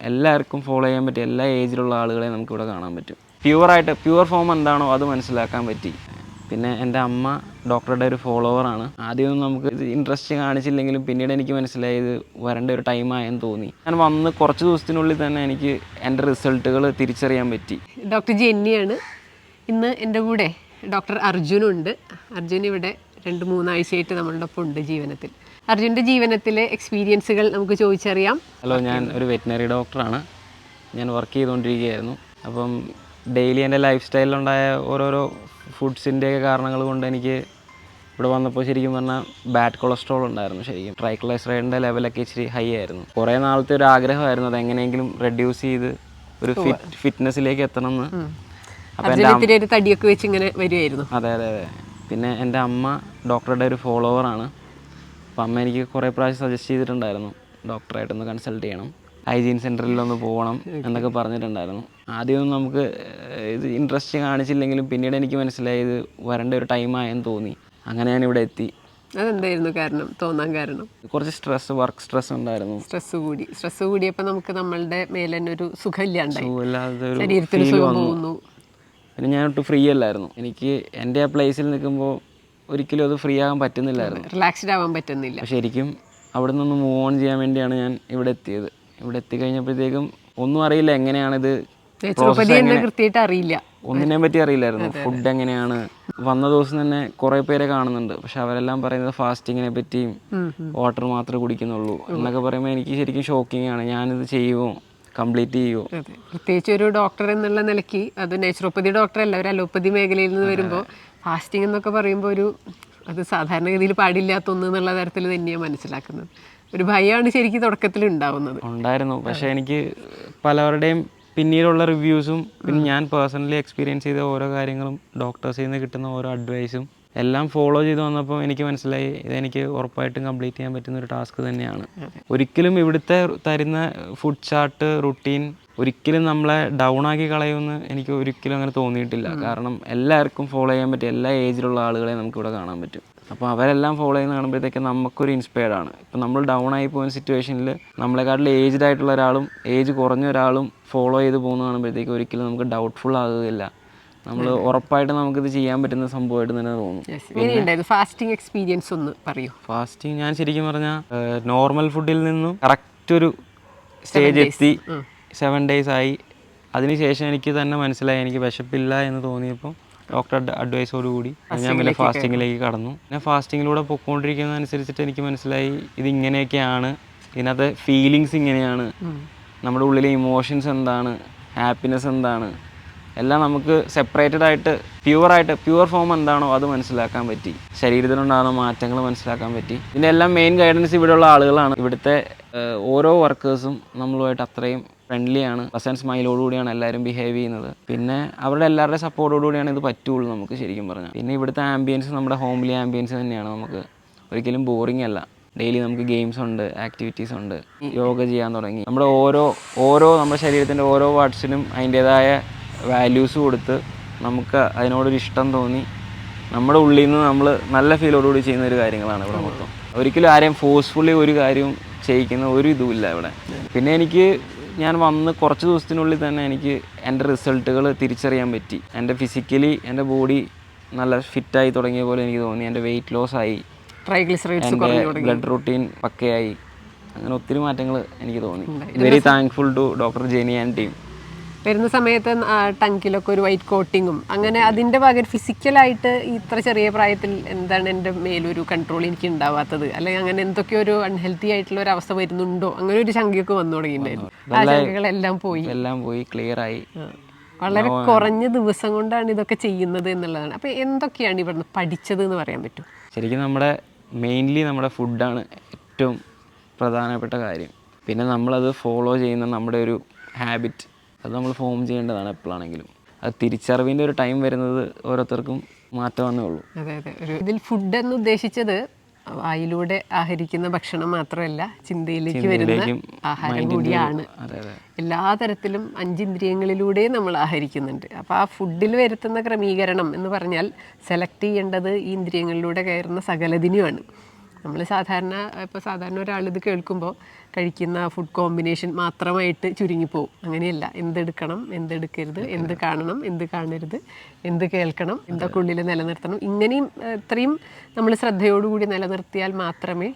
എല്ലാവർക്കും ഫോളോ ചെയ്യാൻ പറ്റും എല്ലാ ഏജിലുള്ള ആളുകളെ നമുക്കിവിടെ കാണാൻ പറ്റും. പ്യുവറായിട്ട് പ്യുവർ ഫോം എന്താണോ അത് മനസ്സിലാക്കാൻ പറ്റി. പിന്നെ എന്റെ അമ്മ ഡോക്ടറുടെ ഒരു ഫോളോവറാണ് ആദ്യമൊന്നും നമുക്ക് ഇൻട്രസ്റ്റ് കാണിച്ചില്ലെങ്കിലും പിന്നീട് എനിക്ക് മനസ്സിലായത് വരേണ്ട ഒരു ടൈമായെന്ന് തോന്നി. ഞാൻ വന്ന് കുറച്ച് ദിവസത്തിനുള്ളിൽ തന്നെ എനിക്ക് എന്റെ റിസൾട്ടുകൾ തിരിച്ചറിയാൻ പറ്റി. ഡോക്ടർ ജെന്നിയാണ്. ഇന്ന് എന്റെ കൂടെ ഡോക്ടർ അർജുനുണ്ട്. അർജുൻ ഇവിടെ രണ്ട് മൂന്നാഴ്ചയായിട്ട് നമ്മളുടെ ഒപ്പം ഉണ്ട് ജീവനത്തിൽ. അർജുന്റെ ജീവനത്തിലെ എക്സ്പീരിയൻസുകൾ നമുക്ക് ചോദിച്ചറിയാം. ഹലോ ഞാൻ ഒരു വെറ്റിനറി ഡോക്ടറാണ് ഞാൻ വർക്ക് ചെയ്തുകൊണ്ടിരിക്കുകയായിരുന്നു. അപ്പം ഡെയിലി എന്റെ ലൈഫ് സ്റ്റൈലിലുണ്ടായ ഓരോരോ ഫുഡ്സിന്റെ കാരണങ്ങൾ കൊണ്ട് എനിക്ക് ഇവിടെ വന്നപ്പോൾ ശരിക്കും പറഞ്ഞാൽ ബാഡ് കൊളസ്ട്രോൾ ഉണ്ടായിരുന്നു ശരിക്കും. ട്രൈക്ലോസറൈഡിന്റെ ലെവലൊക്കെ ഇച്ചിരി ഹൈ ആയിരുന്നു. കുറേ നാളത്തെ ഒരു ആഗ്രഹമായിരുന്നു അത് എങ്ങനെയെങ്കിലും റെഡ്യൂസ് ചെയ്ത് ഒരു ഫിറ്റ് ഫിറ്റ്നസ്സിലേക്ക് എത്തണം എന്ന് അർജുൻ തടിയൊക്കെ വെച്ച് ഇങ്ങനെ വരുമായിരുന്നു അതെ അതെ അതെ. പിന്നെ എന്റെ അമ്മ ഡോക്ടറുടെ ഒരു ഫോളോവറാണ് അപ്പം അമ്മ എനിക്ക് കുറേ പ്രാവശ്യം സജസ്റ്റ് ചെയ്തിട്ടുണ്ടായിരുന്നു. ഡോക്ടറായിട്ടൊന്ന് കൺസൾട്ട് ചെയ്യണം. ഹൈജീൻ സെന്ററിലൊന്ന് പോകണം എന്നൊക്കെ പറഞ്ഞിട്ടുണ്ടായിരുന്നു. ആദ്യമൊന്നും നമുക്ക് ഇത് ഇൻട്രസ്റ്റ് കാണിച്ചില്ലെങ്കിലും പിന്നീട് എനിക്ക് മനസ്സിലായി ഇത് വരേണ്ട ഒരു ടൈമായെന്ന് തോന്നി. അങ്ങനെ ഞാൻ ഇവിടെ എത്തി. അതെന്തായിരുന്നു കാരണം തോന്നാൻ കാരണം? കുറച്ച് സ്ട്രെസ് വർക്ക് സ്ട്രെസ് ഉണ്ടായിരുന്നു. സ്ട്രെസ് കൂടി. സ്ട്രെസ് കൂടിയപ്പോൾ നമുക്ക് നമ്മളുടെ മേലെ തന്നെ ഒരു സുഖമില്ലാണ്ടായി. feel സുഖം പോകുന്നു. പിന്നെ ഞാൻ ഒട്ടും ഫ്രീ അല്ലായിരുന്നു. എനിക്ക് എന്റെ ആ പ്ലേസിൽ നിൽക്കുമ്പോൾ ഒരിക്കലും അത് ഫ്രീ ആകാൻ പറ്റുന്നില്ലായിരുന്നു. റിലാക്സ്ഡ് ആവാൻ പറ്റുന്നില്ല. ശരിക്കും അവിടെ നിന്ന് മൂവ് ഓൺ ചെയ്യാൻ വേണ്ടിയാണ് ഞാൻ ഇവിടെ എത്തിയത്. ഇവിടെ എത്തിക്കഴിഞ്ഞപ്പോഴത്തേക്കും ഒന്നും അറിയില്ല എങ്ങനെയാണിത് കൃത്യമായിട്ട് അറിയില്ല. ഒന്നിനെ പറ്റി അറിയില്ലായിരുന്നു. ഫുഡ് എങ്ങനെയാണ്? വന്ന ദിവസം തന്നെ കുറെ പേരെ കാണുന്നുണ്ട്. പക്ഷെ അവരെല്ലാം പറയുന്നത് ഫാസ്റ്റിങ്ങിനെ പറ്റിയും വാട്ടർ മാത്രമേ കുടിക്കുന്നുള്ളൂ എന്നൊക്കെ പറയുമ്പോൾ എനിക്ക് ശരിക്കും ഷോക്കിംഗ് ആണ്. ഞാനിത് ചെയ്യുമോ കംപ്ലീറ്റ് ചെയ്യുമോ പ്രത്യേകിച്ച് ഒരു ഡോക്ടർ എന്നുള്ള നിലയ്ക്ക് അത് നേച്ചുറോപ്പതി ഡോക്ടർ അല്ല. ഒരു അലോപ്പതി മേഖലയിൽ നിന്ന് വരുമ്പോൾ ഫാസ്റ്റിംഗ് എന്നൊക്കെ പറയുമ്പോൾ ഒരു അത് സാധാരണഗതിയിൽ പാടില്ലാത്ത ഒന്ന് എന്നുള്ള തരത്തിൽ തന്നെയാണ് മനസ്സിലാക്കുന്നത്. ഒരു ഭയമാണ് ശരിക്കും തുടക്കത്തിൽ ഉണ്ടാവുന്നത്. ഉണ്ടായിരുന്നു. പക്ഷേ എനിക്ക് പലവരുടെയും പിന്നീടുള്ള റിവ്യൂസും പിന്നെ ഞാൻ പേഴ്സണലി എക്സ്പീരിയൻസ് ചെയ്ത ഓരോ കാര്യങ്ങളും ഡോക്ടേഴ്സിൽ നിന്ന് കിട്ടുന്ന ഓരോ അഡ്വൈസും എല്ലാം ഫോളോ ചെയ്ത് വന്നപ്പോൾ എനിക്ക് മനസ്സിലായി ഇതെനിക്ക് ഉറപ്പായിട്ടും കംപ്ലീറ്റ് ചെയ്യാൻ പറ്റുന്ന ഒരു ടാസ്ക് തന്നെയാണ്. ഒരിക്കലും ഇവിടുത്തെ തരുന്ന ഫുഡ് ചാർട്ട് റുട്ടീൻ ഒരിക്കലും നമ്മളെ ഡൗൺ ആക്കി കളയുമെന്ന് എനിക്ക് ഒരിക്കലും അങ്ങനെ തോന്നിയിട്ടില്ല. കാരണം എല്ലാവർക്കും ഫോളോ ചെയ്യാൻ പറ്റും എല്ലാ ഏജിലുള്ള ആളുകളെ നമുക്ക് ഇവിടെ കാണാൻ പറ്റും. അപ്പോൾ അവരെല്ലാം ഫോളോ ചെയ്യുന്ന കാണുമ്പോഴത്തേക്ക് നമുക്കൊരു ഇൻസ്പയർഡ് ആണ്. ഇപ്പം നമ്മൾ ഡൗൺ ആയി പോകുന്ന സിറ്റുവേഷനിൽ നമ്മളെക്കാട്ടിൽ ഏജ്ഡ് ആയിട്ടുള്ള ഒരാളും ഏജ് കുറഞ്ഞ ഒരാളും ഫോളോ ചെയ്ത് പോകുന്ന കാണുമ്പോഴത്തേക്ക് ഒരിക്കലും നമുക്ക് ഡൗട്ട്ഫുൾ ആകുകയില്ല. നമ്മൾ ഉറപ്പായിട്ട് നമുക്കിത് ചെയ്യാൻ പറ്റുന്ന സംഭവമായിട്ട് തന്നെ തോന്നും. ഫാസ്റ്റിംഗ് എക്സ്പീരിയൻസ് ഒന്ന് പറയൂ. ഫാസ്റ്റിംഗ് ഞാൻ ശരിക്കും പറഞ്ഞാൽ നോർമൽ ഫുഡിൽ നിന്നും കറക്റ്റ് ഒരു സ്റ്റേജ് എത്തി. സെവൻ ഡേയ്സ് ആയി. അതിനുശേഷം എനിക്ക് തന്നെ മനസ്സിലായി എനിക്ക് വിശപ്പില്ല എന്ന് തോന്നിയപ്പോൾ ഡോക്ടർ അഡ്വൈസോട് കൂടി ഞാൻ പിന്നെ ഫാസ്റ്റിങ്ങിലേക്ക് കടന്നു. പിന്നെ ഫാസ്റ്റിങ്ങിലൂടെ പൊക്കോണ്ടിരിക്കുന്നതനുസരിച്ചിട്ട് എനിക്ക് മനസ്സിലായി ഇത് ഇങ്ങനെയൊക്കെയാണ്. ഇതിനകത്ത് ഫീലിങ്സ് ഇങ്ങനെയാണ്. നമ്മുടെ ഉള്ളിലെ ഇമോഷൻസ് എന്താണ്? ഹാപ്പിനെസ് എന്താണ്? എല്ലാം നമുക്ക് സെപ്പറേറ്റഡ് ആയിട്ട് പ്യുവറായിട്ട് പ്യുവർ ഫോം എന്താണോ അത് മനസ്സിലാക്കാൻ പറ്റി. ശരീരത്തിലുണ്ടാകുന്ന മാറ്റങ്ങൾ മനസ്സിലാക്കാൻ പറ്റി. ഇതിന്റെ എല്ലാം മെയിൻ ഗൈഡൻസ് ഇവിടെയുള്ള ആളുകളാണ്. ഇവിടുത്തെ ഓരോ വർക്കേഴ്സും നമ്മളുമായിട്ട് അത്രയും ഫ്രണ്ട്ലി ആണ്. പ്ലസ് ആൻഡ് സ്മൈലോടുകൂടിയാണ് എല്ലാവരും ബിഹേവ് ചെയ്യുന്നത്. പിന്നെ അവരുടെ എല്ലാവരുടെ സപ്പോർട്ടോടുകൂടിയാണ് ഇത് പറ്റുള്ളൂ നമുക്ക് ശരിക്കും പറഞ്ഞാൽ പിന്നെ ഇവിടുത്തെ ആംബിയൻസ് നമ്മുടെ ഹോംലി ആംബിയൻസ് തന്നെയാണ് നമുക്ക്. ഒരിക്കലും ബോറിംഗ് അല്ല. ഡെയിലി നമുക്ക് ഗെയിംസ് ഉണ്ട് ആക്ടിവിറ്റീസ് ഉണ്ട് യോഗ ചെയ്യാൻ തുടങ്ങി. നമ്മുടെ ഓരോ ഓരോ നമ്മുടെ ശരീരത്തിന്റെ ഓരോ പാർട്സിനും അതിന്റേതായ വാല്യൂസ് കൊടുത്ത് നമുക്ക് അതിനോടൊരു ഇഷ്ടം തോന്നി. നമ്മുടെ ഉള്ളിൽ നിന്ന് നമ്മൾ നല്ല ഫീലോടുകൂടി ചെയ്യുന്ന ഒരു കാര്യങ്ങളാണ് ഇവിടെ മൊത്തം. ഒരിക്കലും ആരെയും ഫോഴ്സ്ഫുള്ളി ഒരു കാര്യവും ചെയ്യിക്കുന്ന ഒരു ഇതുമില്ല ഇവിടെ. പിന്നെ എനിക്ക് ഞാൻ വന്ന് കുറച്ച് ദിവസത്തിനുള്ളിൽ തന്നെ എനിക്ക് എന്റെ റിസൾട്ടുകൾ തിരിച്ചറിയാൻ പറ്റി. എന്റെ ഫിസിക്കലി എന്റെ ബോഡി നല്ല ഫിറ്റായി തുടങ്ങിയ പോലെ എനിക്ക് തോന്നി. എന്റെ വെയിറ്റ് ലോസ് ആയി. എന്റെ ബ്ലഡ് റൂട്ടീൻ പക്കയായി. അങ്ങനെ ഒത്തിരി മാറ്റങ്ങൾ എനിക്ക് തോന്നി. Very thankful to doctor Jenny and team വരുന്ന സമയത്ത് ടങ്കിലൊക്കെ ഒരു വൈറ്റ് കോട്ടിങ്ങും അങ്ങനെ അതിന്റെ പകരം ഫിസിക്കലായിട്ട് ഇത്ര ചെറിയ പ്രായത്തിൽ എന്താണ് എന്റെ മേലൊരു കൺട്രോൾ എനിക്ക് ഉണ്ടാവാത്തത്? അല്ലെങ്കിൽ അങ്ങനെ എന്തൊക്കെയോ ഒരു അൺഹെൽത്തി ആയിട്ടുള്ള ഒരു അവസ്ഥ വരുന്നുണ്ടോ? അങ്ങനെ ഒരു ശങ്കയൊക്കെ വന്നു തുടങ്ങിയിട്ടുണ്ടായിരുന്നു. ആ ശങ്കകളെല്ലാം പോയി. എല്ലാം പോയി ക്ലിയർ ആയി. വളരെ കുറഞ്ഞ ദിവസം കൊണ്ടാണ് ഇതൊക്കെ ചെയ്യുന്നത് എന്നുള്ളതാണ്. അപ്പോൾ എന്തൊക്കെയാണ് ഇവിടുന്ന് പഠിച്ചത് എന്ന് പറയാൻ പറ്റും? ശരിക്കും നമ്മുടെ മെയിൻലി നമ്മുടെ ഫുഡാണ് ഏറ്റവും പ്രധാനപ്പെട്ട കാര്യം. പിന്നെ നമ്മളത് ഫോളോ ചെയ്യുന്ന നമ്മുടെ ഒരു ഹാബിറ്റ് അത് നമ്മൾ ഫോം ചെയ്യേണ്ടതാണ് എപ്പോഴാണെങ്കിലും. അത് തിരിച്ചറിവിന്റെ ഒരു ടൈം വരുന്നത് ഓരോരുത്തർക്കും മാറ്റമെന്നേ ഉള്ളൂ. അതെ അതെ. ഒരു ഇതിൽ ഫുഡ് എന്ന് ഉദ്ദേശിച്ചത് വായിലൂടെ ആഹരിക്കുന്ന ഭക്ഷണം മാത്രമല്ല ചിന്തയിലേക്ക് വരുന്ന ആഹാരം കൂടിയാണ്. എല്ലാ തരത്തിലും അഞ്ചിന്ദ്രിയങ്ങളിലൂടെ നമ്മൾ ആഹരിക്കുന്നുണ്ട്. അപ്പോൾ ആ ഫുഡിൽ വരുത്തുന്ന ക്രമീകരണം എന്ന് പറഞ്ഞാൽ സെലക്ട് ചെയ്യേണ്ടത് ഈ ഇന്ദ്രിയങ്ങളിലൂടെ കയറുന്ന സകലതിനുമാണ്. നമ്മൾ സാധാരണ ഇപ്പോൾ സാധാരണ ഒരാൾ ഇത് കേൾക്കുമ്പോൾ കഴിക്കുന്ന ഫുഡ് കോമ്പിനേഷൻ മാത്രമായിട്ട് ചുരുങ്ങിപ്പോവും. അങ്ങനെയല്ല. എന്തെടുക്കണം എന്തെടുക്കരുത് എന്ത് കാണണം എന്ത് കാണരുത് എന്ത് കേൾക്കണം എന്തൊക്കെ ഉള്ളിൽ നിലനിർത്തണം. ഇങ്ങനെയും ഇത്രയും നമ്മൾ ശ്രദ്ധയോടുകൂടി നിലനിർത്തിയാൽ മാത്രമേ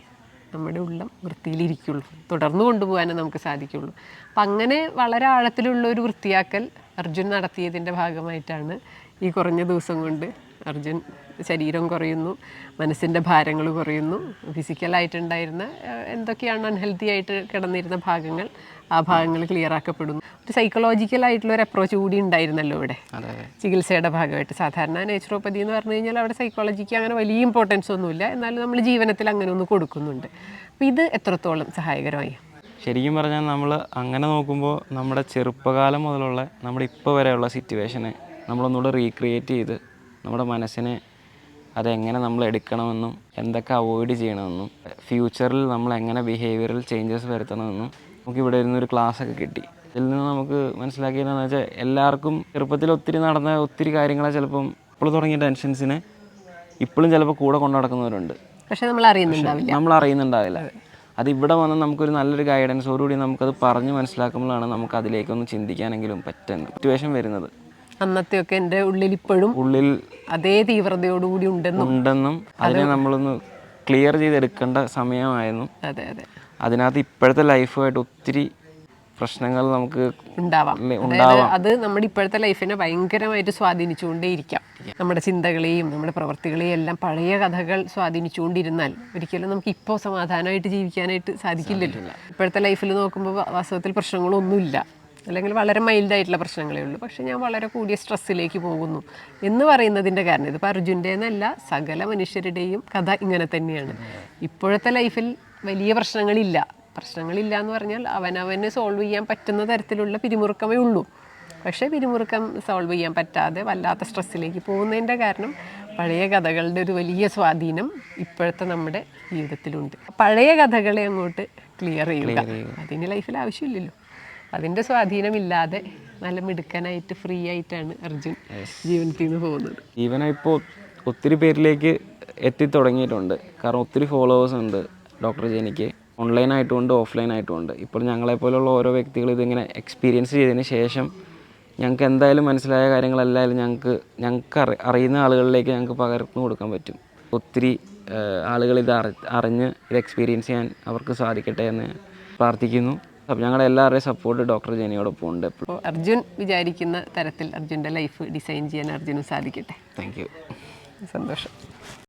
നമ്മുടെ ഉള്ളം വൃത്തിയിലിരിക്കുള്ളൂ. തുടർന്ന് കൊണ്ടുപോകാനേ നമുക്ക് സാധിക്കുള്ളൂ. അപ്പം അങ്ങനെ വളരെ ആഴത്തിലുള്ള ഒരു വൃത്തിയാക്കൽ അർജുൻ നടത്തിയതിന്റെ ഭാഗമായിട്ടാണ് ഈ കുറഞ്ഞ ദിവസം കൊണ്ട് അർജുൻ ശരീരം കുറയുന്നു മനസ്സിന്റെ ഭാരങ്ങൾ കുറയുന്നു. ഫിസിക്കലായിട്ടുണ്ടായിരുന്ന എന്തൊക്കെയാണ് അൺഹെൽത്തി ആയിട്ട് കിടന്നിരുന്ന ഭാഗങ്ങൾ ആ ഭാഗങ്ങൾ ക്ലിയർ ആക്കപ്പെടുന്നു. ഒരു സൈക്കോളജിക്കൽ ആയിട്ടുള്ള ഒരു അപ്രോച്ച് കൂടി ഉണ്ടായിരുന്നല്ലോ ഇവിടെ. ചികിത്സയുടെ ഭാഗമായിട്ട്. സാധാരണ നേച്ചുറോപ്പതി എന്ന് പറഞ്ഞു കഴിഞ്ഞാൽ അവിടെ സൈക്കോളജിക്ക് അങ്ങനെ വലിയ ഇമ്പോർട്ടൻസ് ഒന്നുമില്ല. എന്നാലും നമ്മൾ ജീവനത്തിൽ അങ്ങനെ ഒന്ന് കൊടുക്കുന്നുണ്ട്. അപ്പോൾ ഇത് എത്രത്തോളം സഹായകരമായി? ശരിക്കും പറഞ്ഞാൽ നമ്മൾ അങ്ങനെ നോക്കുമ്പോൾ നമ്മുടെ ചെറുപ്പകാലം മുതലുള്ള നമ്മുടെ ഇപ്പോൾ വരെയുള്ള സിറ്റുവേഷനെ നമ്മളൊന്നുകൂടെ റീക്രിയേറ്റ് ചെയ്ത് നമ്മുടെ മനസ്സിനെ അതെങ്ങനെ നമ്മൾ എടുക്കണമെന്നും എന്തൊക്കെ അവോയ്ഡ് ചെയ്യണമെന്നും ഫ്യൂച്ചറിൽ നമ്മൾ എങ്ങനെ ബിഹേവിയറൽ ചേഞ്ചസ് വരുത്തണമെന്നും നമുക്ക് ഇവിടെ ഇരുന്നൊരു ക്ലാസ് ഒക്കെ കിട്ടി. ഇതിൽ നിന്ന് നമുക്ക് മനസ്സിലാക്കിയതെന്ന് വെച്ചാൽ എല്ലാവർക്കും ചെറുപ്പത്തിൽ ഒത്തിരി നടന്ന ഒത്തിരി കാര്യങ്ങളെ ചിലപ്പം ഇപ്പോൾ തുടങ്ങിയ ടെൻഷൻസിനെ ഇപ്പോഴും ചിലപ്പോൾ കൂടെ കൊണ്ടു നടക്കുന്നവരുണ്ട്. പക്ഷെ നമ്മൾ അറിയുന്നുണ്ടാവില്ല. നമ്മൾ അറിയുന്നുണ്ടാവില്ല. അത് ഇവിടെ വന്ന് നമുക്കൊരു നല്ലൊരു ഗൈഡൻസോടുകൂടി നമുക്കത് പറഞ്ഞ് മനസ്സിലാക്കുമ്പോഴാണ് നമുക്ക് അതിലേക്കൊന്ന് ചിന്തിക്കാനെങ്കിലും പറ്റുന്നത്. സിറ്റുവേഷൻ വരുന്നത്. അന്നത്തെയൊക്കെ എന്റെ ഉള്ളിൽ ഇപ്പോഴും ഉള്ളിൽ അതേ തീവ്രതയോടുകൂടി ഉണ്ടെന്നും ഉണ്ടെന്നും അതിനെ നമ്മളൊന്ന് ക്ലിയർ ചെയ്തെടുക്കേണ്ട സമയമായിരുന്നു. അതെ അതെ. അതിനകത്ത് ഇപ്പോഴത്തെ ലൈഫുമായിട്ട് ഒത്തിരി പ്രശ്നങ്ങൾ നമുക്ക് ഉണ്ടാവാം. ഉണ്ടാവാം. അത് നമ്മുടെ ഇപ്പോഴത്തെ ലൈഫിനെ ഭയങ്കരമായിട്ട് സ്വാധീനിച്ചുകൊണ്ടേയിരിക്കാം. നമ്മുടെ ചിന്തകളെയും നമ്മുടെ പ്രവർത്തികളെയും എല്ലാം പഴയ കഥകൾ സ്വാധീനിച്ചുകൊണ്ടിരുന്നാൽ ഒരിക്കലും നമുക്ക് ഇപ്പോൾ സമാധാനമായിട്ട് ജീവിക്കാനായിട്ട് സാധിക്കില്ലല്ലോ. ഇപ്പോഴത്തെ ലൈഫിൽ നോക്കുമ്പോൾ വാസ്തവത്തിൽ പ്രശ്നങ്ങളൊന്നുമില്ല. അല്ലെങ്കിൽ വളരെ മൈൽഡായിട്ടുള്ള പ്രശ്നങ്ങളേ ഉള്ളൂ. പക്ഷേ ഞാൻ വളരെ കൂടിയ സ്ട്രെസ്സിലേക്ക് പോകുന്നു എന്ന് പറയുന്നതിന്റെ കാരണം ഇതിപ്പോൾ അർജുന്റെ എന്നല്ല സകല മനുഷ്യരുടെയും കഥ ഇങ്ങനെ തന്നെയാണ്. ഇപ്പോഴത്തെ ലൈഫിൽ വലിയ പ്രശ്നങ്ങളില്ല. പ്രശ്നങ്ങളില്ല എന്ന് പറഞ്ഞാൽ അവനവന് സോൾവ് ചെയ്യാൻ പറ്റുന്ന തരത്തിലുള്ള പിരിമുറുക്കമേ ഉള്ളൂ. പക്ഷേ പിരിമുറുക്കം സോൾവ് ചെയ്യാൻ പറ്റാതെ വല്ലാത്ത സ്ട്രെസ്സിലേക്ക് പോകുന്നതിന്റെ കാരണം പഴയ കഥകളുടെ ഒരു വലിയ സ്വാധീനം ഇപ്പോഴത്തെ നമ്മുടെ ജീവിതത്തിലുണ്ട്. പഴയ കഥകളെ അങ്ങോട്ട് ക്ലിയർ ചെയ്യുക. അതിന് ലൈഫിൽ ആവശ്യമില്ലല്ലോ. അതിന്റെ സ്വാധീനമില്ലാതെ നല്ല മിടുക്കനായിട്ട് ഫ്രീ ആയിട്ടാണ് അർജുൻ ജീവനത്തിൽ നിന്ന് പോകുന്നത്. ഇപ്പോൾ ഒത്തിരി പേരിലേക്ക് എത്തിത്തുടങ്ങിയിട്ടുണ്ട്. കാരണം ഒത്തിരി ഫോളോവേഴ്സ് ഉണ്ട് ഡോക്ടർ ജെനിക്ക്. ഓൺലൈൻ ആയിട്ടുമുണ്ട് ഓഫ്ലൈൻ ആയിട്ടുമുണ്ട് ഇപ്പോൾ ഞങ്ങളെപ്പോലുള്ള ഓരോ വ്യക്തികൾ ഇതിങ്ങനെ എക്സ്പീരിയൻസ് ചെയ്തതിന് ശേഷം ഞങ്ങൾക്ക് എന്തായാലും മനസ്സിലായ കാര്യങ്ങളെല്ലായാലും ഞങ്ങൾക്ക് ഞങ്ങൾക്ക് അറി അറിയുന്ന ആളുകളിലേക്ക് ഞങ്ങൾക്ക് പകർന്നു കൊടുക്കാൻ പറ്റും. ഒത്തിരി ആളുകൾ ഇത് അറി അറിഞ്ഞ് ഇത് എക്സ്പീരിയൻസ് ചെയ്യാൻ അവർക്ക് സാധിക്കട്ടെ എന്ന് പ്രാർത്ഥിക്കുന്നു. ഞങ്ങളുടെ എല്ലാവരുടെയും സപ്പോർട്ട് ഡോക്ടർ ജെനിയോടൊപ്പം ഉണ്ട് അപ്പോൾ അർജുൻ വിചാരിക്കുന്ന തരത്തിൽ അർജുന്റെ ലൈഫ് ഡിസൈൻ ചെയ്യാൻ അർജുനും സാധിക്കട്ടെ. താങ്ക് യു സന്തോഷം.